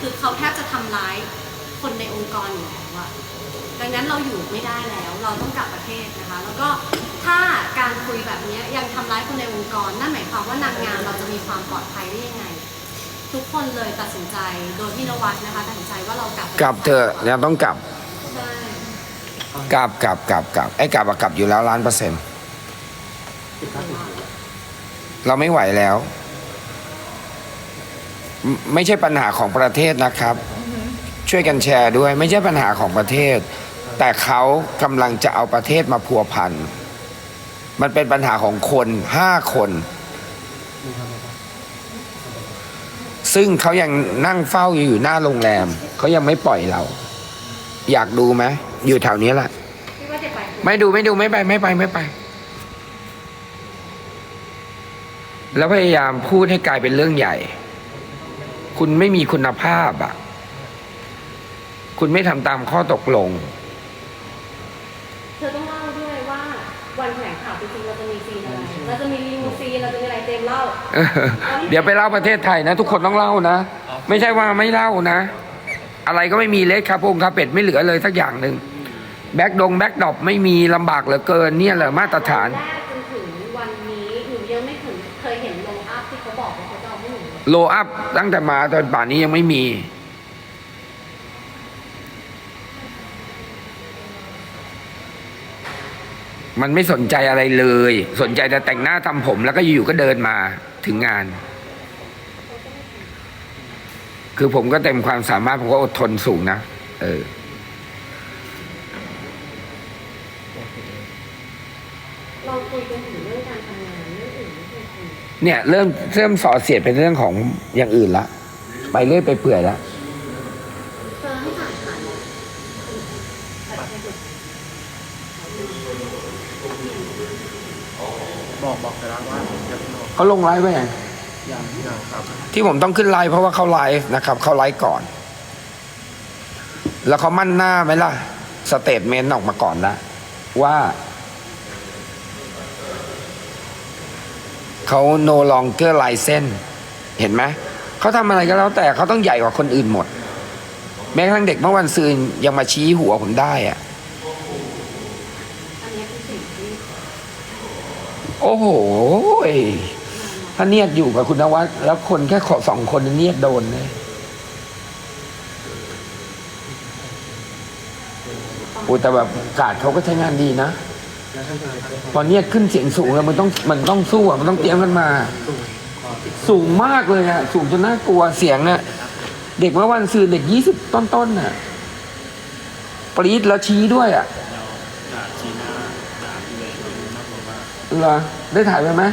คือเขาแทบจะทำร้ายคนในองค์กรอยู่แล้วอะดังนั้นเราอยู่ไม่ได้แล้ว เราต้องกลับประเทศนะคะ แล้วก็ถ้าการคุยแบบนี้ยังทำร้ายคนในองค์กร นั่นหมายความว่านางงามเราจะมีความปลอดภัยได้ยังไง ทุกคนเลยตัดสินใจโดยพี่นวัดนะคะตัดสินใจว่าเรากลับประทศกลับเถอะยังต้องกลับใช่กลับกลับกลับกลับไอ้กลับอะกลับอยู่แล้วล้านเปอร์เซ็นต์เราไม่ไหวแล้ว ไม่ไม่ใช่ปัญหาของประเทศนะครับ ช่วยกันแชร์ด้วย ไม่ใช่ปัญหาของประเทศ แต่เขากำลังจะเอาประเทศมาพัวพันมันเป็นปัญหาของคนห้าคน ซึ่งเขายังนั่งเฝ้าอยู่หน้าโรงแรม เขายังไม่ปล่อยเรา อยากดูไหมอยู่แถวนี้แหละพี่ว่าจะไปไม่ดูไม่ดูไม่ไปไม่ไปไม่ไป แล้วพยายามพูดให้กลายเป็นเรื่องใหญ่ คุณไม่มีคุณภาพอะ คุณไม่ทำตามข้อตกลง เธอต้องเล่าด้วยว่าวันแถลงข่าวจริงๆเราจะมีซีนอะไรเราจะมีลิมูซีนเราจะมีอะไรเต็มเล่าเออเดี๋ยวไปเล่าประเทศไทยนะ ทุกคนต้องเล่านะ ไม่ใช่ว่าไม่เล่านะ อะไรก็ไม่มีเล็กครับพงครับเป็ดไม่เหลือเลยสักอย่างหนึ่งแบ็กดงแบ็กดอปไม่มีลำบากเหลือเกินเนี่ยแหละมาตรฐาน แรก โลอัพตั้งแต่มาตอนป่านนี้ยังไม่มี มันไม่สนใจอะไรเลย สนใจแต่แต่งหน้าทำผมแล้วก็อยู่ๆก็เดินมาถึงงาน คือผมก็เต็มความสามารถ ผมก็อดทนสูงนะ เออ เรา คุยกันถึงเรื่องการทำงานเรื่องอื่นไม่เคยคุยเนี่ยเริ่มเริ่มสอเสียดเป็นเรื่องของอย่างอื่นละไปเรื่อยไปเปื่อยละเธอให้ผ่านผ่านเลยบอกบอกไปแล้วว่ายังเขาลงไลฟ์ไว้ยังยังยังครับที่ผมต้องขึ้นไลฟ์เพราะว่าเขาไลฟ์นะครับเขาไลฟ์ก่อน แล้วเขามั่นหน้าไหมล่ะ สเตทเมนต์ออกมาก่อนแล้วว่า เขา no longer license เห็นไหมเขาทำอะไรก็แล้วแต่เขาต้องใหญ่กว่าคนอื่นหมด แม้กระทั่งเด็กเมื่อวันซืนยังมาชี้หัวผมได้อะโอ้โหถ้าเนียดอยู่กับคุณนวัดแล้วคนแค่ขอสองคนเนียดโดนเลยโอ้แต่แบบกาดเขาก็ใช้งานดีนะ พอเนียขึ้นเสียงสูงแล้วมันต้องมันต้องสู้อะมันต้องเตรียมกันมา สูงมากเลยอะ สูงจนน่ากลัวเสียงอะเด็กเมื่อวันซืนเด็กยี่สิบต้นๆน่ะปรี๊ดแล้วชี้ด้วยอะเหรอได้ถ่ายไปไหม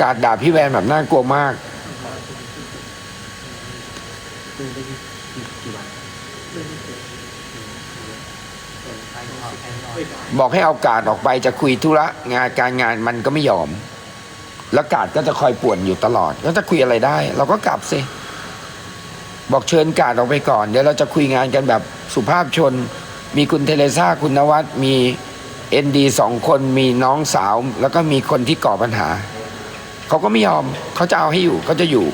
กาดด่าพี่แวนแบบน่ากลัวมาก บอกให้เอากาดออกไปจะคุยธุระงานการงานมันก็ไม่ยอม แล้วกาดก็จะคอยป่วนอยู่ตลอดแล้วจะคุยอะไรได้ เราก็กลับสิบอกเชิญกาดออกไปก่อน เดี๋ยวเราจะคุยงานกันแบบสุภาพชน มีคุณเทเลซ่าคุณนวัดมีเอ็นดีสองคนมีน้องสาว แล้วก็มีคนที่ก่อปัญหา เขาก็ไม่ยอมเขาจะเอาให้อยู่เขาจะอยู่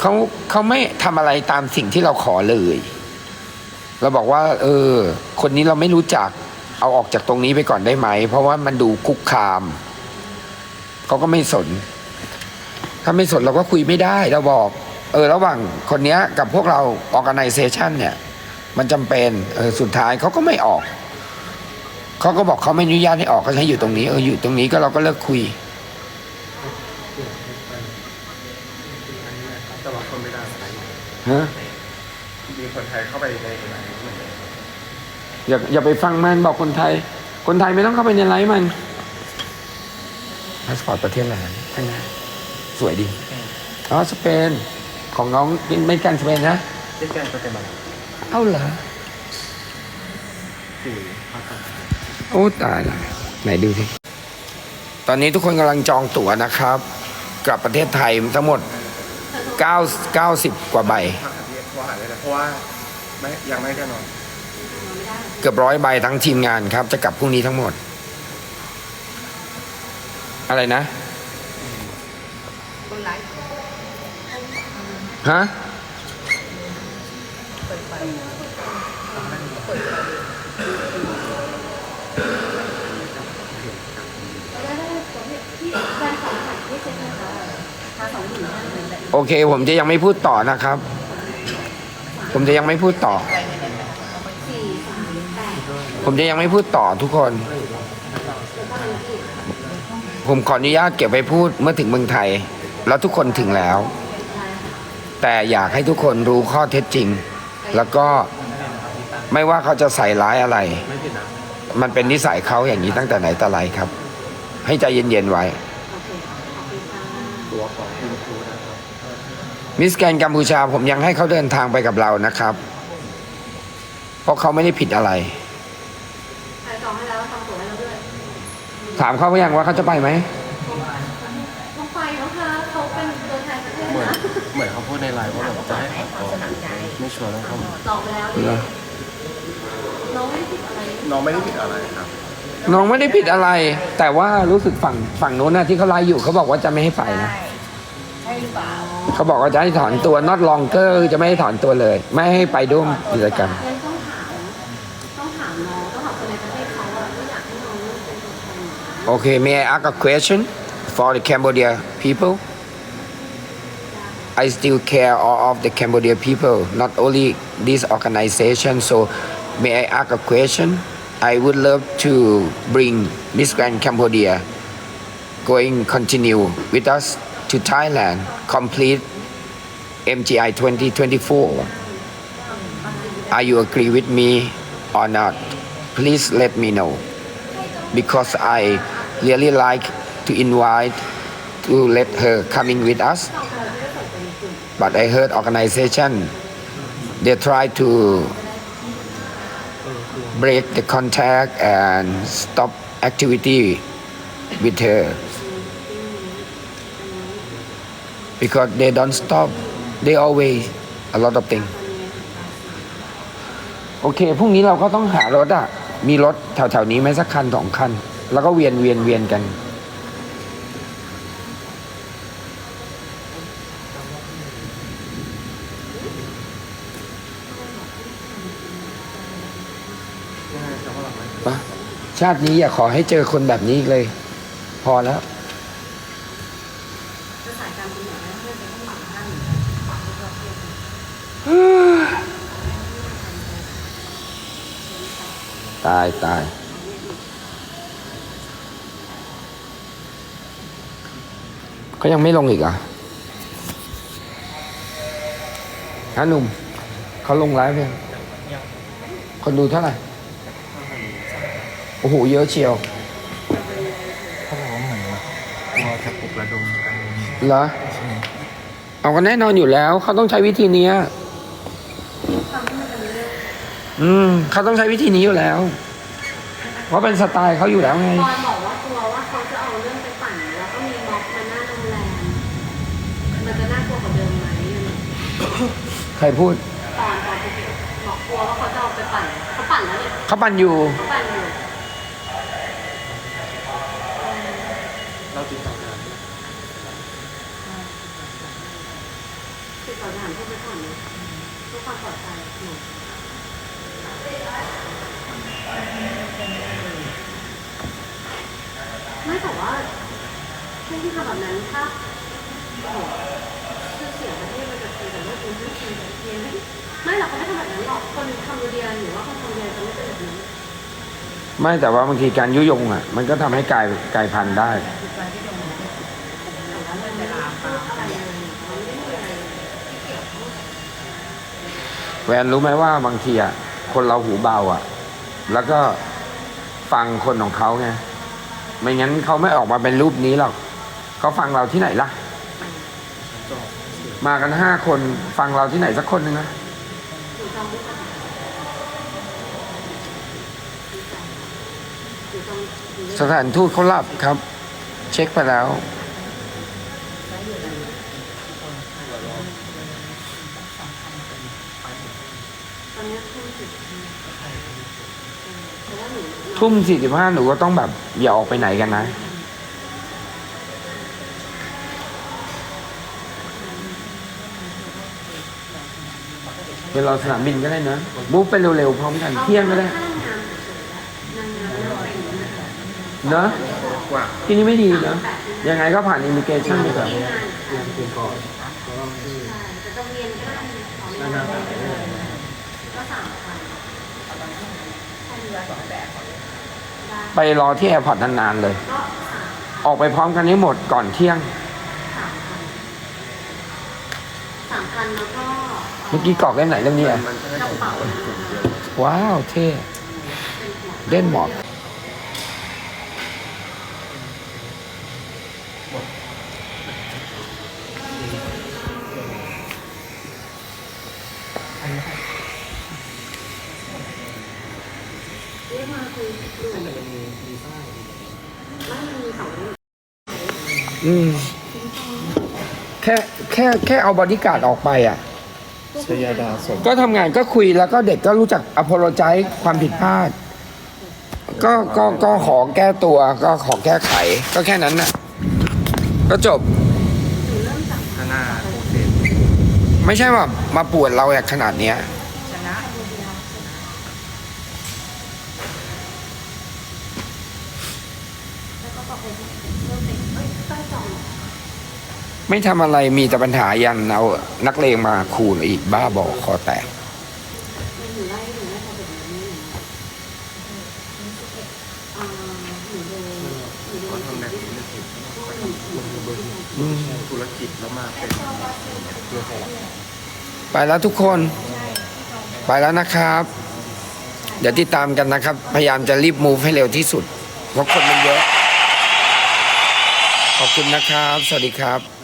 เขาเขาไม่ทำอะไรตามสิ่งที่เราขอเลย เราบอกว่า เออ คนนี้เราไม่รู้จัก เอาออกจากตรงนี้ไปก่อนได้ไหม เพราะว่ามันดูคุกคาม เขาก็ไม่สน ถ้าไม่สนเราก็คุยไม่ได้ เราบอก เออ ระหว่างคนนี้กับพวกเรา organization เนี่ย มันจำเป็น เออ สุดท้ายเขาก็ไม่ออก เขาก็บอกเขาไม่อนุญาตให้ออกเขาให้อยู่ตรงนี้ เออ อยู่ตรงนี้ก็เราก็เลิกคุยฮะ คนไทยเข้าไปในไหนเหมือนกันอย่าอย่าไปฟังมันบอกคนไทย คนไทยไม่ต้องเข้าไปในไลฟ์มันพาสปอร์ตประเทศอะไรนะข้างหน้าสวยดีอ๋อสเปนของน้องเป็นไม่กันสเปนนะที่แกนก็เป็นอะไรเอ้าเหรอสี่ภาษาโอ้ตายละไหนดูสิตอนนี้ทุกคนกำลังจองตั๋วนะครับ กลับประเทศไทยทั้งหมด9 90 กว่าใบ ราะว่าไม่ยังไม่แน่นอนไม่ได้เกือบร้อยใบทั้งทีมงานครับ จะกลับพรุ่งนี้ทั้งหมด อะไรนะ คนไลฟ์ฮะเปิดไฟเปิดไฟที่แฟนของขวัญที่เซ็นนะคะทาสองหมื่นห้าพันแบบโอเค ผมจะยังไม่พูดต่อนะครับ ผมจะยังไม่พูดต่อ ผมจะยังไม่พูดต่อทุกคน ผมขออนุญาตเก็บไปพูดเมื่อถึงเมืองไทย แล้วทุกคนถึงแล้ว แต่อยากให้ทุกคนรู้ข้อเท็จจริง แล้วก็ไม่ว่าเขาจะใส่ร้ายอะไร มันเป็นนิสัยเขาอย่างนี้ตั้งแต่ไหนแต่ไรครับ ให้ใจเย็นๆไว้ตัวของคุณครูนะ มิสแกนกัมพูชาผมยังให้เขาเดินทางไปกับเรานะครับ เพราะเขาไม่ได้ผิดอะไรใครจองให้แล้วจองตั๋วให้แล้วด้วยถามเขาว่ายังว่าเขาจะไปไหมต้องไปแล้วค่ะเขาเป็นตัวแทนประเทศเหมือนนะเหมือนเขาพูดในไลน์ว่าแบบจะให้ขอก่อนไม่ชัวร์แล้วครับจองไปแล้วเหรอน้องไม่ได้ผิดอะไรน้องไม่ได้ผิดอะไรครับน้องไม่ได้ผิดอะไร แต่ว่ารู้สึกฝั่งฝั่งโน้นนะที่เขาไล่อยู่เขาบอกว่าจะไม่ให้ไปนะ ใช่ใช่หรือเปล่า เขาบอกว่าจะให้ถอนตัว not longer จะไม่ให้ถอนตัวเลย ไม่ให้ไปร่วมกิจกรรมต้องถามต้องถามน้องต้องถามคนในประเทศเขาว่าอยากให้น้องเป็นตัวแทนโอเค may I ask a question for the Cambodia people I still care all of the Cambodia people not only this organization so may I ask a question I would love to bring Miss Grand Cambodia going continue with us to Thailand complete MGI 2024 Are you agree with me or not? Please let me know. Because I really like to invite to let her coming with us. But I heard organization they try to break the contact and stop activity with her because they don't stop they always a lot of things โอเคพรุ่งนี้เราก็ต้องหารถอะมีรถแถวๆนี้ไหมสักคันสองคัน แล้วก็เวียนเวียนเวียนกันปะชาตินี้อย่าขอให้เจอคนแบบนี้อีกเลย พอแล้ว จะสายการบินไหนนะเพื่อนจะต้องหวังท่าน ตายตายเขายังไม่ลงอีกเหรอะฮะหนุ่มเขาลงไลฟ์เพียงคนดูเท่าไหร่ โอ้โห เยอะเชียวเขาบอกว่าเหมือนกลัวจะปลุกระดมกันเหรอเอากันแน่นอนอยู่แล้ว เขาต้องใช้วิธีเนี้ย อืมเขาต้องใช้วิธีนี้อยู่แล้ว เพราะเป็นสไตล์เขาอยู่แล้วไง บอยบอกว่ากลัวว่าเขาจะเอาเรื่องไปปั่นแล้วก็มีม็อบมาหน้าโรงแรมมันจะน่ากลัวกว่าเดิมไหมใครพูด ตอนตอนบอกกลัวว่าเขาจะเอาไปปั่นเขาปั่นแล้วเนี่ยเขาปันอยู่ เขาปั่นอยู่เราติดต่อกันติดต่อสถานทูตไว้ก่อนนะเพื่อความปลอดภัยหนูไม่แต่ว่าช่วง ที่ทำแบบนั้นถ้าโอ้โหชื่อเสียงประเทศมันจะเป็นแต่ว่าเป็นชื่อเสียงประเทศไม่หรอกเขาไม่ทำแบบนั้นหรอกคนคัมพูเดียหรือว่าคนคัมพูเดียจะไม่เป็นแบบนั้นไม่แต่ว่าบางทีการยุยงอะ มันก็ทำให้กลายกลายพันธุ์ได้คือการที่ลงแต่ว่าเรื่องเวลามาอะไรเลยมันไม่มีอะไรเลยแวนรู้ไหมว่าบางทีอะคนเราหูเบาอะ แล้วก็ฟังคนของเขาไงไม่งั้นเขาไม่ออกมาเป็นรูปนี้หรอก เขาฟังเราที่ไหนล่ะ มากันห้าคนฟังเราที่ไหนสักคนหนึ่งนะสถานทูตเขารับครับ เช็คไปแล้ว ทุ่มสี่สิบห้าหนูก็ต้องแบบอย่าออกไปไหนกันนะ ไปรอสนามบินก็ได้นะบุ๊กไปเร็วๆพร้อมกันเที่ยงก็ได้ถ้านางงามเฉยๆอะนางงามเราเป็นอย่างนี้นะคะเนอะกว่าที่นี่ไม่ดีเนอะยังไงก็ผ่านอิมิเกชันไปก่อนที่งานเรียนเป็นก่อนก็ต้องที่ใช่แต่จะเรียนก็ได้ขอไม่นาได้นาสายเลยก็สามพันไปรอที่แอร์พอร์ตนานๆเลยก็สามออกไปพร้อมกันให้หมดก่อนเที่ยงสามพันสามพันแล้วก็ เมื่อกี้กรอกเล่นไหนเรื่องนี้อะว้าว เท่เป็นเล่นหมอกมาคุยดูไม่มีสองอืมแค่แค่แค่เอาบอดี้การ์ดออกไปอะ ชยาดาสมก็ทำงานก็คุยแล้วก็เด็กก็รู้จักอ p o l o g i z e ความผิดพลาด ก็ก็ก็ขอแก้ตัวก็ขอแก้ไข ก็แค่นั้นน่ะ ก็จบนานาโอเคไม่ใช่ว่ามาปวดเราแบบขนาดเนี้ย ไม่ทำอะไรมีแต่ปัญหายันเอานักเลงมาคูนอีกบ้าบอคอแตกมันอยู่ไล่อยู่ไล่พอแบบนี้อ่าหนูโดนหนูโดเขานทำแบบนี้ไม่ผิดอืมธุรกิจแล้วมาเป็นไปแล้วทุกคน ไปแล้วนะครับ เดี๋ยวติดตามกันนะครับ พยายามจะรีบมูฟให้เร็วที่สุด เพราะคนมันเยอะ ขอบคุณนะครับ สวัสดีครับ